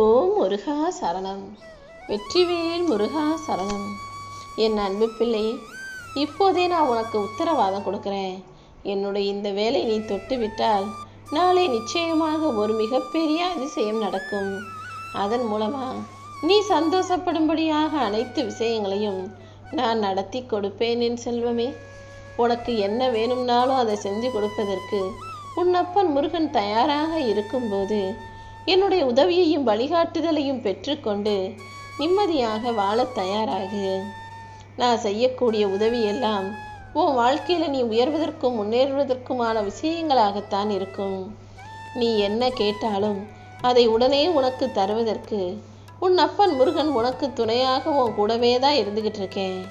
ஓம் முருகா சரணம். வெற்றிவேல் முருகா சரணம். என் அன்பு பிள்ளை இப்போதே நான் உனக்கு உத்தரவாதம் கொடுக்குறேன். என்னுடைய இந்த வேலை நீ தொட்டு விட்டால் நாளை நிச்சயமாக ஒரு மிகப்பெரிய அதிசயம் நடக்கும். அதன் மூலமாக நீ சந்தோஷப்படும்படியாக அனைத்து விஷயங்களையும் நான் நடத்தி கொடுப்பேன் என் செல்வமே. உனக்கு என்ன வேணும்னாலும் அதை செஞ்சு கொடுப்பதற்கு உன் அப்பன் முருகன் தயாராக இருக்கும்போது என்னுடைய உதவியையும் வழிகாட்டுதலையும் பெற்றுக்கொண்டு நிம்மதியாக வாழத் தயாராகு. நான் செய்யக்கூடிய உதவியெல்லாம் உன் வாழ்க்கையில் நீ உயர்வதற்கும் முன்னேறுவதற்குமான விஷயங்களாகத்தான் இருக்கும். நீ என்ன கேட்டாலும் அதை உடனே உனக்கு தருவதற்கு உன் அப்பன் முருகன் உனக்கு துணையாக உன் கூடவே தான் இருந்துகிட்டு இருக்கேன்.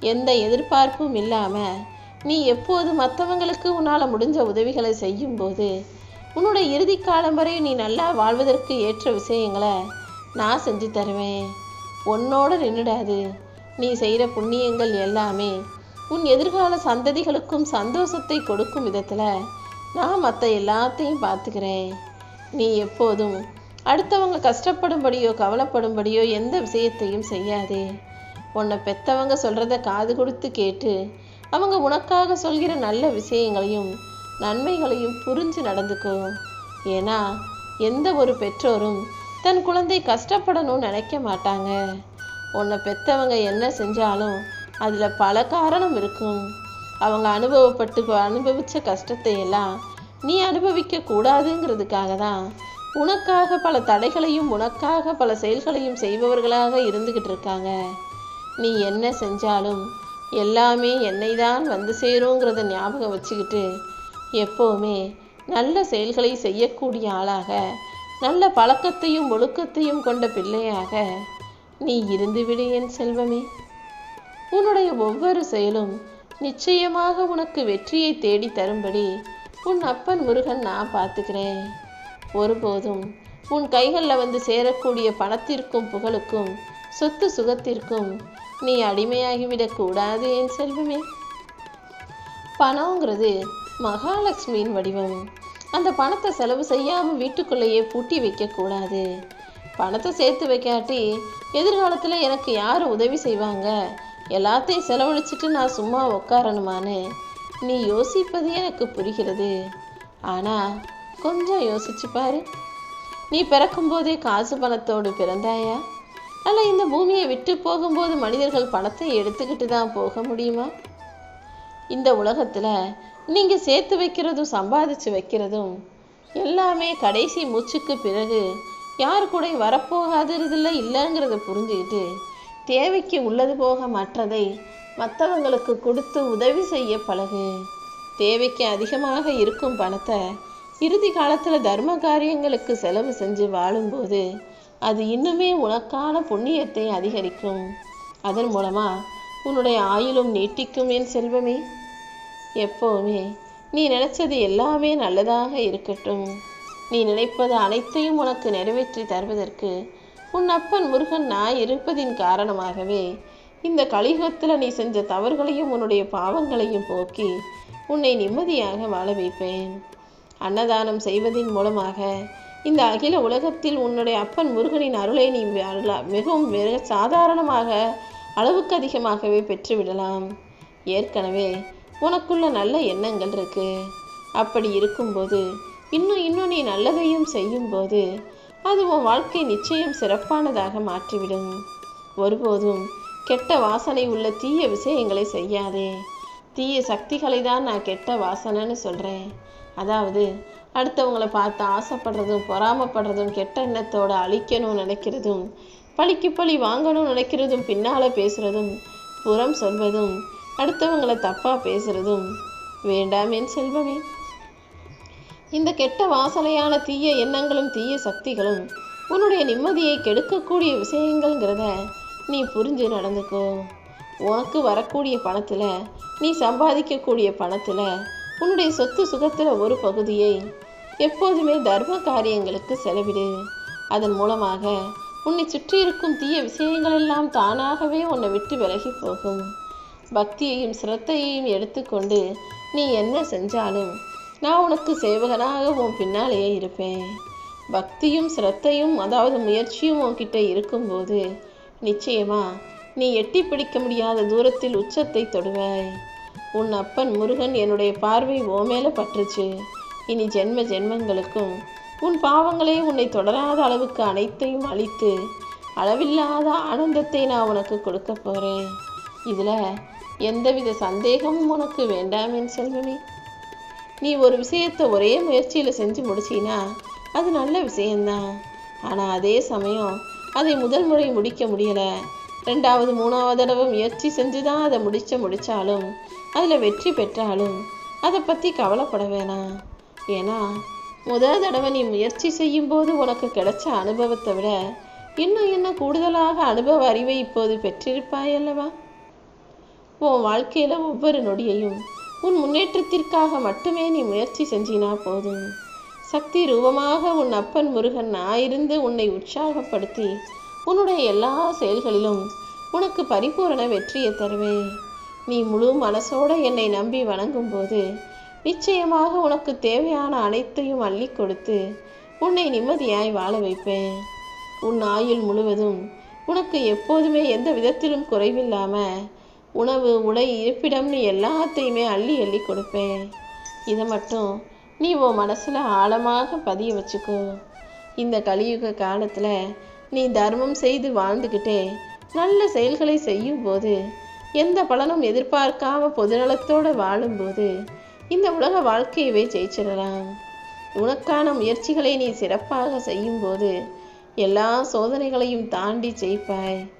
எந்த எதிர்பார்ப்பும் இல்லாமல் நீ எப்போது மற்றவங்களுக்கு உன்னால் முடிஞ்ச உதவிகளை செய்யும்போது உன்னோட இறுதி காலம் வரை நீ நல்லா வாழ்வதற்கு ஏற்ற விஷயங்களை நான் செஞ்சு தருவேன். உன்னோட நின்றுடாது நீ செய்கிற புண்ணியங்கள் எல்லாமே உன் எதிர்கால சந்ததிகளுக்கும் சந்தோஷத்தை கொடுக்கும் விதத்தில் நான் மற்ற எல்லாத்தையும் பார்த்துக்கிறேன். நீ எப்போதும் அடுத்தவங்க கஷ்டப்படும்படியோ கவலைப்படும்படியோ எந்த விஷயத்தையும் செய்யாதே. உன்னை பெத்தவங்க சொல்கிறத காது கொடுத்து கேட்டு அவங்க உனக்காக சொல்கிற நல்ல விஷயங்களையும் நன்மைகளையும் புரிஞ்சு நடந்துக்கோ. ஏன்னா எந்த ஒரு பெற்றோரும் தன் குழந்தை கஷ்டப்படணும்னு நினைக்க மாட்டாங்க. உன்னை பெத்தவங்க என்ன செஞ்சாலும் அதில் பல காரணம் இருக்கும். அவங்க அனுபவப்பட்டு அனுபவித்த கஷ்டத்தை எல்லாம் நீ அனுபவிக்க கூடாதுங்கிறதுக்காக தான் உனக்காக பல தடைகளையும் உனக்காக பல செயல்களையும் செய்பவர்களாக இருந்துக்கிட்டு இருக்காங்க. நீ என்ன செஞ்சாலும் எல்லாமே என்னை தான் வந்து சேருங்கிறத ஞாபகம் வச்சுக்கிட்டு எப்போவுமே நல்ல செயல்களை செய்யக்கூடிய ஆளாக நல்ல பழக்கத்தையும் ஒழுக்கத்தையும் கொண்ட பிள்ளையாக நீ இருந்துவிடு என் செல்வமே. உன்னுடைய ஒவ்வொரு செயலும் நிச்சயமாக உனக்கு வெற்றியை தேடி தரும்படி உன் அப்பன் முருகன் நான் பார்த்துக்கிறேன். ஒருபோதும் உன் கைகளில் வந்து சேரக்கூடிய பணத்திற்கும் புகழுக்கும் சொத்து சுகத்திற்கும் நீ அடிமையாகிவிடக்கூடாது என் செல்வமே. பணங்கிறது மகாலட்சுமியின் வடிவம். அந்த பணத்தை செலவு செய்யாமல் வீட்டுக்குள்ளேயே பூட்டி வைக்கக்கூடாது பணத்தை சேர்த்து வைக்காட்டி எதிர்காலத்தில் எனக்கு யார் உதவி செய்வாங்க? எல்லாத்தையும் செலவழிச்சிட்டு நான் சும்மா உட்காரணுமான்னு நீ யோசிப்பது எனக்கு புரிகிறது. ஆனால் கொஞ்சம் யோசிச்சு பாரு. நீ பிறக்கும்போதே காசு பணத்தோடு பிறந்தாயா? அல்ல இந்த பூமியை விட்டு போகும்போது மனிதர்கள் பணத்தை எடுத்துக்கிட்டு தான் போக முடியுமா? இந்த உலகத்தில் நீங்கள் சேர்த்து வைக்கிறதும் சம்பாதிச்சு வைக்கிறதும் எல்லாமே கடைசி மூச்சுக்கு பிறகு யார் கூட வரப்போகாததில்ல இல்லைங்கிறத புரிஞ்சுக்கிட்டு தேவைக்கு உள்ளது போக மற்றதை மற்றவங்களுக்கு கொடுத்து உதவி செய்ய பழகு. தேவைக்கு அதிகமாக இருக்கும் பணத்தை இறுதி காலத்தில் தர்ம காரியங்களுக்கு செலவு செஞ்சு வாழும்போது அது இன்னுமே உனக்கான புண்ணியத்தை அதிகரிக்கும். அதன் மூலமாக உன்னுடைய ஆயுளும் நீட்டிக்கும் என் செல்வமே. எப்போவுமே நீ நினைச்சது எல்லாமே நல்லதாக இருக்கட்டும். நீ நினைப்பது அனைத்தையும் உனக்கு நிறைவேற்றி தருவதற்கு உன் அப்பன் முருகன் நான் இருப்பதின் காரணமாகவே இந்த கலியுகத்தில் நீ செஞ்ச தவறுகளையும் உன்னுடைய பாவங்களையும் போக்கி உன்னை நிம்மதியாக வாழ வைப்பேன். அன்னதானம் செய்வதின் மூலமாக இந்த அகில உலகத்தில் உன்னுடைய அப்பன் முருகனின் அருளை நீ அருளா- மிகவும் மிக சாதாரணமாக அளவுக்கு அதிகமாகவே பெற்றுவிடலாம். ஏற்கனவே உனக்குள்ள நல்ல எண்ணங்கள் இருக்கு. அப்படி இருக்கும்போது இன்னும் இன்னும் நீ நல்லதையும் செய்யும்போது அது உன் வாழ்க்கை நிச்சயம் சிறப்பானதாக மாற்றிவிடும். ஒருபோதும் கெட்ட வாசனை உள்ள தீய விஷயங்களை செய்யாதே. தீய சக்திகளை தான் நான் கெட்ட வாசனைன்னு சொல்கிறேன் அதாவது அடுத்தவங்களை பார்த்து ஆசைப்படுறதும் பொறாமப்படுறதும் கெட்ட எண்ணத்தோட அழிக்கணும்னு நினைக்கிறதும் பழிக்கு பழி வாங்கணும்னு நினைக்கிறதும் பின்னால் பேசுகிறதும் புறம் சொல்வதும் அடுத்தவங்கள தப்பாக பேசுகிறதும் வேண்டாம் என் செல்வமே. இந்த கெட்ட வாசனையான தீய எண்ணங்களும் தீய சக்திகளும் உன்னுடைய நிம்மதியை கெடுக்கக்கூடிய விஷயங்கள்ங்கிறத நீ புரிஞ்சு நடந்துக்கோ. உனக்கு வரக்கூடிய பணத்தில் நீ சம்பாதிக்கக்கூடிய பணத்தில் உன்னுடைய சொத்து சுகத்தில் ஒரு பகுதியை எப்போதுமே தர்ம காரியங்களுக்கு செலவிடு. அதன் மூலமாக உன்னை சுற்றி இருக்கும் தீய விஷயங்கள் எல்லாம் தானாகவே உன்னை விட்டு விலகி போகும். பக்தியையும் சிரத்தையையும் எடுத்துக்கொண்டு நீ என்ன செஞ்சாலும் நான் உனக்கு சேவகனாக உன் பின்னாலேயே இருப்பேன். பக்தியும் சிரத்தையும் அதாவது முயற்சியும் உன்கிட்ட இருக்கும்போது நிச்சயமா நீ எட்டி பிடிக்க முடியாத தூரத்தில் உச்சத்தை தொடுவாய். உன் அப்பன் முருகன் என்னுடைய பார்வை ஓ மேலே பற்றுச்சு. இனி ஜென்ம ஜென்மங்களுக்கும் உன் பாவங்களே உன்னை தொடராத அளவுக்கு அனைத்தையும் அழித்து அளவில்லாத ஆனந்தத்தை நான் உனக்கு கொடுக்க போகிறேன் இதில் எந்தவித சந்தேகமும் உனக்கு வேண்டாம் என் செல்வமே. நீ ஒரு விஷயத்தை ஒரே முயற்சியில் செஞ்சு முடிச்சினா அது நல்ல விஷயந்தான் ஆனால் அதே சமயம் அதை முதல் முறை முடிக்க முடியலை. ரெண்டாவது மூணாவது தடவை முயற்சி செஞ்சு தான் அதை முடிச்ச முடித்தாலும் அதில் வெற்றி பெற்றாலும் அதை பற்றி கவலைப்பட வேணாம். ஏன்னா முதல் தடவை நீ முயற்சி செய்யும்போது உனக்கு கிடைச்ச அனுபவத்தை விட இன்னும் இன்னும் கூடுதலாக அனுபவ அறிவை இப்போது பெற்றிருப்பாய் அல்லவா? உன் வாழ்க்கையில் ஒவ்வொரு நொடியையும் உன் முன்னேற்றத்திற்காக மட்டுமே நீ முயற்சி செஞ்சினா போதும். சக்தி ரூபமாக உன் அப்பன் முருகன் ஆயிருந்து உன்னை உற்சாகப்படுத்தி உன்னுடைய எல்லா செயல்களிலும் உனக்கு பரிபூரண வெற்றியை தருவேன் நீ முழு மனசோட என்னை நம்பி வணங்கும் போது நிச்சயமாக உனக்கு தேவையான அனைத்தையும் அள்ளி கொடுத்து உன்னை நிம்மதியாய் வாழ வைப்பேன். உன் ஆயுள் முழுவதும் உனக்கு எப்போதுமே எந்த விதத்திலும் குறைவில்லாமல் உணவு உடை இருப்பிடம்னு எல்லாத்தையுமே அள்ளி அள்ளி கொடுப்பேன். இதை மட்டும் நீ உன் மனசில் ஆழமாக பதிய வச்சுக்கோ. இந்த கலியுக காலத்தில் நீ தர்மம் செய்து வாழ்ந்துக்கிட்டே நல்ல செயல்களை செய்யும்போது எந்த பலனும் எதிர்பார்க்காம பொதுநலத்தோடு வாழும்போது இந்த உலக வாழ்க்கையவே ஜெயிச்சிடலாம். உனக்கான முயற்சிகளை நீ சிறப்பாக செய்யும்போது எல்லா சோதனைகளையும் தாண்டி ஜெயிப்பாய்.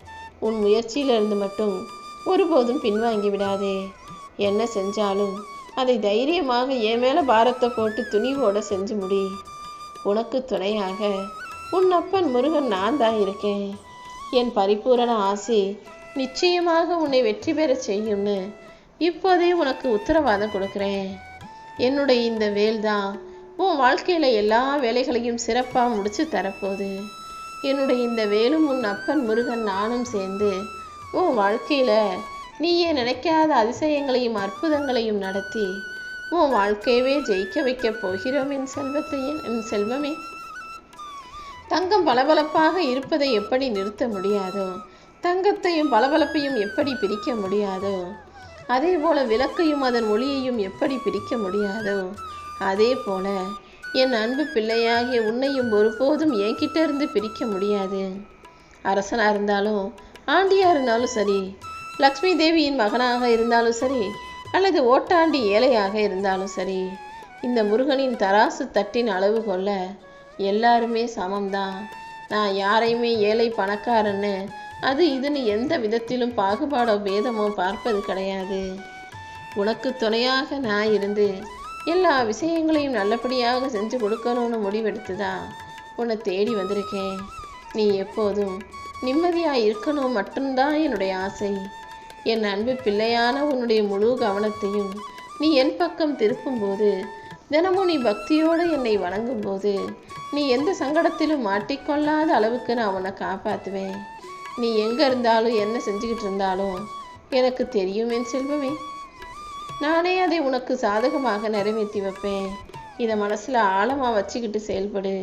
உன் முயற்சியிலிருந்து மட்டும் ஒருபோதும் பின்வாங்கி விடாதே. என்ன செஞ்சாலும் அதை தைரியமாக என் மேலே பாரத்தை போட்டு துணிவோட செஞ்சு முடி. உனக்கு துணையாக உன் அப்பன் முருகன் நான் தான் இருக்கேன். என் பரிபூரண ஆசை நிச்சயமாக உன்னை வெற்றி பெறச் செய்யும்னு இப்போதே உனக்கு உத்தரவாதம் கொடுக்குறேன். என்னுடைய இந்த வேல் தான் உன் வாழ்க்கையில் எல்லா வேலைகளையும் சிறப்பாக முடித்து தரப்போகுது. என்னுடைய இந்த வேலும் உன் அப்பன் முருகன் நானும் சேர்ந்து உன் வாழ்க்கையில நீயே நினைக்காத அதிசயங்களையும் அற்புதங்களையும் நடத்தி? உன் வாழ்க்கையவே ஜெயிக்க வைக்கப் போகிறோம் என் செல்வத்தையே என் செல்வமே. தங்கம் பளபளப்பாக இருப்பதை எப்படி நிறுத்த முடியாதோ தங்கத்தையும் பளபளப்பையும் எப்படி பிரிக்க முடியாதோ அதே போல விளக்கையும் அதன் ஒளியையும் எப்படி பிரிக்க முடியாதோ அதே போல என் அன்பு பிள்ளையாகிய உன்னையும் ஒருபோதும் என்கிட்ட இருந்து பிரிக்க முடியாது. அரசனா இருந்தாலும் ஆண்டியாக இருந்தாலும் சரி லக்ஷ்மி தேவியின் மகனாக இருந்தாலும் சரி அல்லது ஓட்டாண்டி ஏழையாக இருந்தாலும் சரி இந்த முருகனின் தராசு தட்டின் அளவு கொள்ள எல்லாருமே சமம்தான். நான் யாரையுமே ஏழை பணக்காரன்னு அது இதுன்னு எந்த விதத்திலும் பாகுபாடோ பேதமோ பார்ப்பது கிடையாது. உனக்கு துணையாக நான் இருந்து எல்லா விஷயங்களையும் நல்லபடியாக செஞ்சு கொடுக்கணும்னு முடிவெடுத்துதான் உன்னை தேடி வந்திருக்கேன். நீ எப்போதும் நிம்மதியாக இருக்கணும் மட்டும்தான் என்னுடைய ஆசை. என் அன்பு பிள்ளையான உன்னுடைய முழு கவனத்தையும் நீ என் பக்கம் திருப்பும்போது தினமும் நீ பக்தியோடு என்னை வணங்கும்போது நீ எந்த சங்கடத்திலும் மாட்டிக்கொள்ளாத அளவுக்கு நான் உன்னை காப்பாற்றுவேன் நீ எங்கே இருந்தாலும் என்ன செஞ்சுக்கிட்டு இருந்தாலும் எனக்கு தெரியும் என் செல்வமே. நானே அதை உனக்கு சாதகமாக நிறைவேற்றி வைப்பேன். இதை மனசில் ஆழமாக வச்சுக்கிட்டு செயல்படு.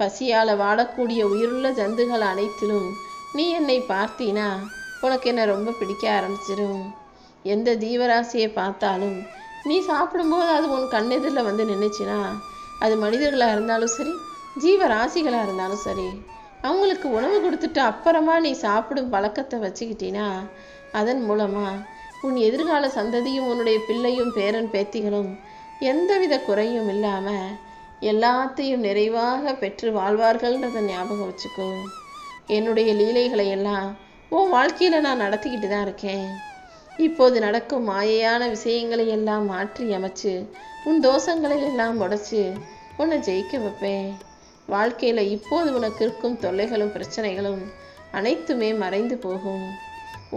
பசியால் வாழக்கூடிய உயிருள்ள ஜந்துகள் அனைத்திலும் நீ என்னை பார்த்தீனா? உனக்கு என்ன ரொம்ப பிடிக்க ஆரம்பிச்சிடும் எந்த ஜீவராசியை பார்த்தாலும் நீ சாப்பிடும்போது அது உன் கண்ணெதிரில் வந்து நின்றுச்சுன்னா அது மனிதர்களாக இருந்தாலும் சரி ஜீவராசிகளாக இருந்தாலும் சரி அவங்களுக்கு உணவு கொடுத்துட்டு அப்புறமா நீ சாப்பிடும் பழக்கத்தை வச்சுக்கிட்டீனா அதன் மூலமாக உன் எதிர்கால சந்ததியும் உன்னுடைய பிள்ளையும் பேரன் பேத்திகளும் எந்தவித குறையும் இல்லாமல் எல்லாத்தையும் நிறைவாக பெற்று வாழ்வார்கள்ன்றதை ஞாபகம் வச்சுக்கோ. என்னுடைய லீலைகளை எல்லாம் உன் வாழ்க்கையில் நான் நடத்திக்கிட்டு தான் இருக்கேன். இப்போது நடக்கும் மாயையான விஷயங்களை எல்லாம் மாற்றி அமைச்சு உன் தோஷங்களை எல்லாம் உடைச்சு உன்னை ஜெயிக்க வைப்பேன். வாழ்க்கையில் இப்போது உனக்கு இருக்கும் தொல்லைகளும் பிரச்சனைகளும் அனைத்துமே மறைந்து போகும்.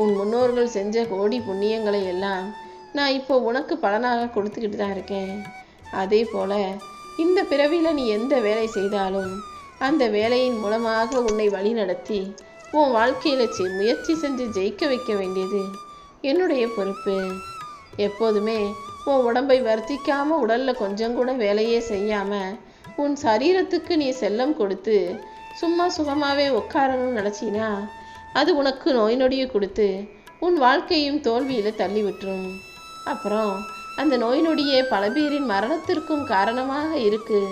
உன் முன்னோர்கள் செஞ்ச கோடி புண்ணியங்களை எல்லாம் நான் இப்போ உனக்கு பலனாக கொடுத்துக்கிட்டு தான் இருக்கேன். அதே போல இந்த பிறவியில் நீ எந்த வேலை செய்தாலும் அந்த வேலையின் மூலமாக உன்னை வழிநடத்தி உன் வாழ்க்கையில் செ- முயற்சி செஞ்சு ஜெயிக்க வைக்க வேண்டியது என்னுடைய பொறுப்பு. எப்போதுமே உன் உடம்பை வருத்திக்காமல் உடலில் கொஞ்சம் கூட வேலையே செய்யாமல் உன் சரீரத்துக்கு நீ செல்லம் கொடுத்து சும்மா சுகமாகவே உட்காரணும்னு நினச்சினா அது உனக்கு நோய் நொடியை கொடுத்து உன் வாழ்க்கையும் தோல்வியில் தள்ளி விட்டுரும் அப்புறம் அந்த நோய் நொடியே பல பேரின் மரணத்திற்கும் காரணமாக இருக்கு.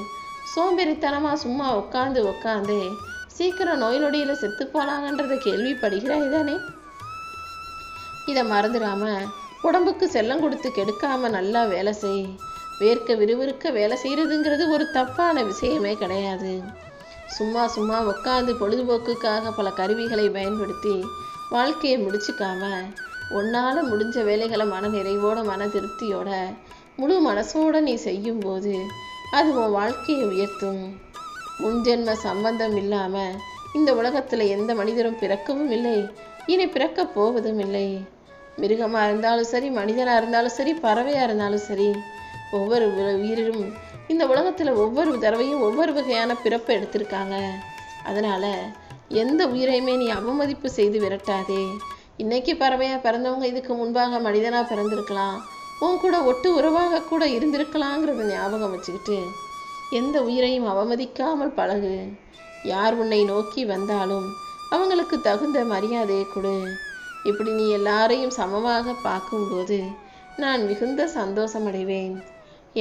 சோம்பேறித்தனமாக சும்மா உட்காந்து உட்காந்தே சீக்கிரம் நோய் நொடியில் செத்து போனாங்கன்றத கேள்விப்படுகிறாய் தானே? இதை மறந்துடாம உடம்புக்கு செல்லம் கொடுத்து கெடுக்காம நல்லா வேலை செய். வேர்க்க விறுவிறுக்க வேலை செய்கிறதுங்கிறது ஒரு தப்பான விஷயமே கிடையாது. சும்மா சும்மா உட்காந்து பொழுதுபோக்குக்காக பல கருவிகளை பயன்படுத்தி வாழ்க்கையை முடிச்சுக்காம உன்னால் முடிஞ்ச வேலைகளை மன நிறைவோட மன திருப்தியோட முழு மனசோட நீ செய்யும்போது அது உன் வாழ்க்கையை உயர்த்தும். முன்ஜென்ம சம்பந்தம் இல்லாமல் இந்த உலகத்தில் எந்த மனிதரும் பிறக்கவும் இல்லை. இனி பிறக்க போவதும் இல்லை. மிருகமாக இருந்தாலும் சரி மனிதனாக இருந்தாலும் சரி பறவையாக இருந்தாலும் சரி ஒவ்வொரு உயிரிலும் இந்த உலகத்தில் ஒவ்வொரு தடவையும் ஒவ்வொரு வகையான பிறப்பை எடுத்திருக்காங்க. அதனால் எந்த உயிரையுமே நீ அவமதிப்பு செய்து விரட்டாதே. இன்னைக்கு பறவையாக பிறந்தவங்க இதுக்கு முன்பாக மனிதனாக பிறந்திருக்கலாம். உன் கூட ஒட்டு உறவாக கூட இருந்திருக்கலாங்கிறத ஞாபகம் வச்சுக்கிட்டு எந்த உயிரையும் அவமதிக்காமல் பழகு. யார் உன்னை நோக்கி வந்தாலும் அவங்களுக்கு தகுந்த மரியாதையை கொடு. இப்படி நீ எல்லாரையும் சமமாக பார்க்கும்போது நான் மிகுந்த சந்தோஷமடைவேன்.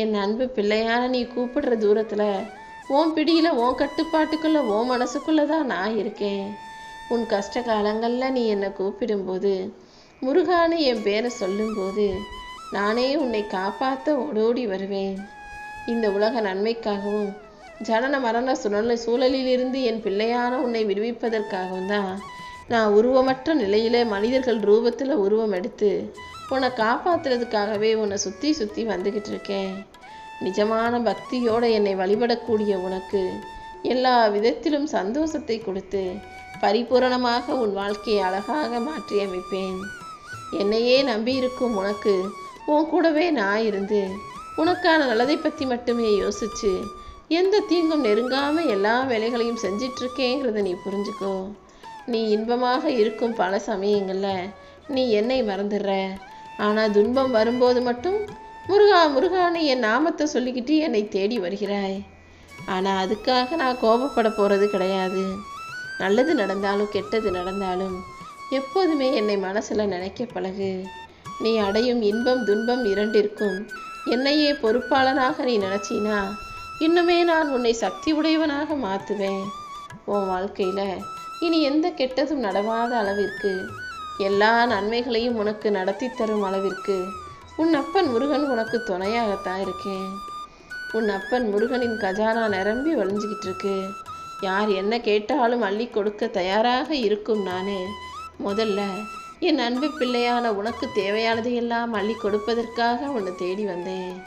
என் அன்பு பிள்ளையான நீ கூப்பிடுற தூரத்தில் உன் பிடியில் உன் கட்டுப்பாட்டுக்குள்ளே உன் மனசுக்குள்ளே தான் நான் இருக்கேன். உன் கஷ்ட காலங்களில் நீ என்னை கூப்பிடும்போது முருகான்னு என் பேரை சொல்லும்போது நானே உன்னை காப்பாற்ற ஓடோடி வருவேன். இந்த உலக நன்மைக்காகவும் ஜனன மரண சுழல சூழலிலிருந்து என் பிள்ளையான உன்னை விடுவிப்பதற்காகவும் தான் நான் உருவமற்ற நிலையில மனிதர்கள் ரூபத்தில் உருவம் எடுத்து உன்னை காப்பாத்துறதுக்காகவே உன்னை சுற்றி சுற்றி வந்துக்கிட்டு இருக்கேன் நிஜமான பக்தியோடு என்னை வழிபடக்கூடிய உனக்கு எல்லா விதத்திலும் சந்தோஷத்தை கொடுத்து பரிபூரணமாக உன் வாழ்க்கையை அழகாக மாற்றி அமைப்பேன் என்னையே நம்பியிருக்கும் உனக்கு உன் கூடவே நான் இருந்து உனக்கான நல்லதை பற்றி மட்டுமே யோசிச்சு எந்த தீங்கும் நெருங்காமல் எல்லா வேலைகளையும் செஞ்சிட்ருக்கேங்கிறத நீ புரிஞ்சுக்கோ. நீ இன்பமாக இருக்கும் பல சமயங்களில் நீ என்னை மறந்துடுற. ஆனால் துன்பம் வரும்போது மட்டும் முருகா முருகான்னு என் நாமத்தை சொல்லிக்கிட்டு என்னை தேடி வருகிறாய். ஆனால் அதுக்காக நான் கோபப்பட போகிறது கிடையாது. நல்லது நடந்தாலும் கெட்டது நடந்தாலும் எப்போதுமே என்னை மனசில் நினைக்க பழகு. நீ அடையும் இன்பம் துன்பம் இரண்டிற்கும் என்னையே பொறுப்பாளனாக நீ நினச்சினா இன்னுமே நான் உன்னை சக்தி உடையவனாக மாற்றுவேன் உன் வாழ்க்கையில் இனி எந்த கெட்டதும் நடவாத அளவிற்கு எல்லா நன்மைகளையும் உனக்கு நடத்தி தரும் அளவிற்கு உன் அப்பன் முருகன் உனக்கு துணையாகத்தான் இருக்கேன். உன் அப்பன் முருகனின் கஜானா நிரம்பி வழிஞ்சுக்கிட்டு இருக்கு யார் என்ன கேட்டாலும் அள்ளி கொடுக்க தயாராக இருக்கும் நானே. முதல்ல என் அன்பு பிள்ளையான உனக்கு தேவையானதையெல்லாம் அள்ளி கொடுப்பதற்காக உன்னை தேடி வந்தேன்.